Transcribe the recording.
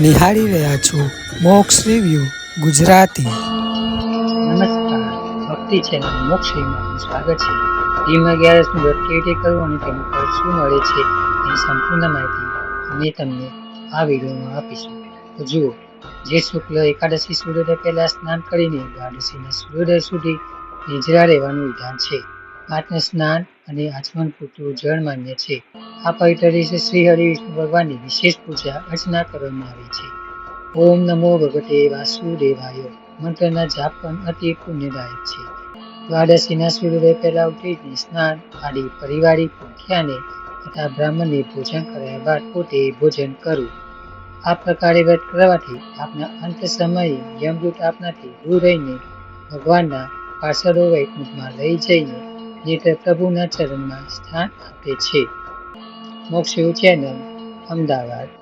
નિહાળી રહ્યા છો મોક્ષ રિવ્યુ ગુજરાતી. નમસ્કાર. ભક્તિ છે મોક્ષ આપનું સ્વાગત છે. ટીમ અગિયારસનું શું એક્ટિવિટી કરવું અને તેનું ફળ શું મળે છે એની સંપૂર્ણ માહિતી અમે તમને આ વિડીયોમાં આપીશું. તો જુઓ, જે શુક્લ એકાદશી સૂર્યોદય પહેલાં સ્નાન કરીને દ્વાદશીના સૂર્યોદય સુધી નિજરા રહેવાનું વિધાન છે. માત્ર સ્નાન અને આચમન પૂરતું જળ માન્ય છે. આ પવિત્ર દિવસે શ્રી હરિ વિષ્ણુ ભગવાનની વિશેષ પૂજા અર્ચના કરવામાં આવે છે. ઓમ નમો ભગવતે વાસુદેવાય. મંત્રના જાપ પણ અતિ પુણ્યદાયક છે. દ્વાદશીના સૂર્યોદય પહેલા ઉઠીને સ્નાન આદિ પરિવારિક ભૂખ્યાને તથા બ્રાહ્મણને ભોજન કર્યા બાદ પોતે ભોજન કરવું આ પ્રકારે વ્રત કરવાથી આપના અંત સમયે યમદૂત આપનાથી દૂર રહીને ભગવાનના પાર્ષદો વૈકુંઠમાં લઈ જઈને નિત્ય પ્રભુના ચરણમાં સ્થાન આપે છે. મોક્ષ ચેનલ અમદાવાદ.